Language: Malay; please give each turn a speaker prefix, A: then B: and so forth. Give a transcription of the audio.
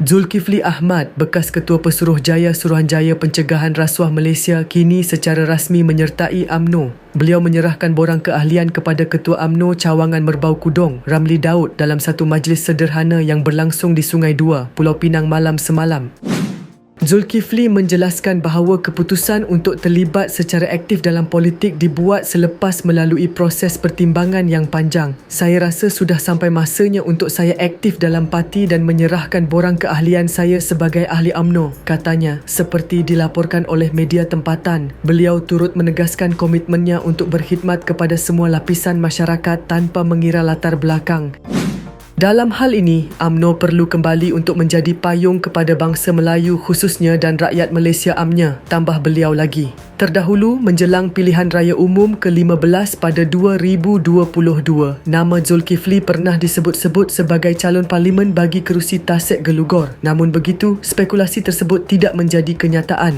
A: Zulkifli Ahmad, bekas Ketua Pesuruhjaya Suruhanjaya Pencegahan Rasuah Malaysia kini secara rasmi menyertai AMNO. Beliau menyerahkan borang keahlian kepada Ketua AMNO Cawangan Merbau Kudong, Ramli Daud dalam satu majlis sederhana yang berlangsung di Sungai Dua, Pulau Pinang malam semalam. Zulkifli menjelaskan bahawa keputusan untuk terlibat secara aktif dalam politik dibuat selepas melalui proses pertimbangan yang panjang. Saya rasa sudah sampai masanya untuk saya aktif dalam parti dan menyerahkan borang keahlian saya sebagai ahli AMNO, katanya. Seperti dilaporkan oleh media tempatan, beliau turut menegaskan komitmennya untuk berkhidmat kepada semua lapisan masyarakat tanpa mengira latar belakang. Dalam hal ini, AMNO perlu kembali untuk menjadi payung kepada bangsa Melayu khususnya dan rakyat Malaysia amnya, tambah beliau lagi. Terdahulu, menjelang pilihan raya umum ke-15 pada 2022, nama Zulkifli pernah disebut-sebut sebagai calon parlimen bagi kerusi Tasik Gelugor. Namun begitu, spekulasi tersebut tidak menjadi kenyataan.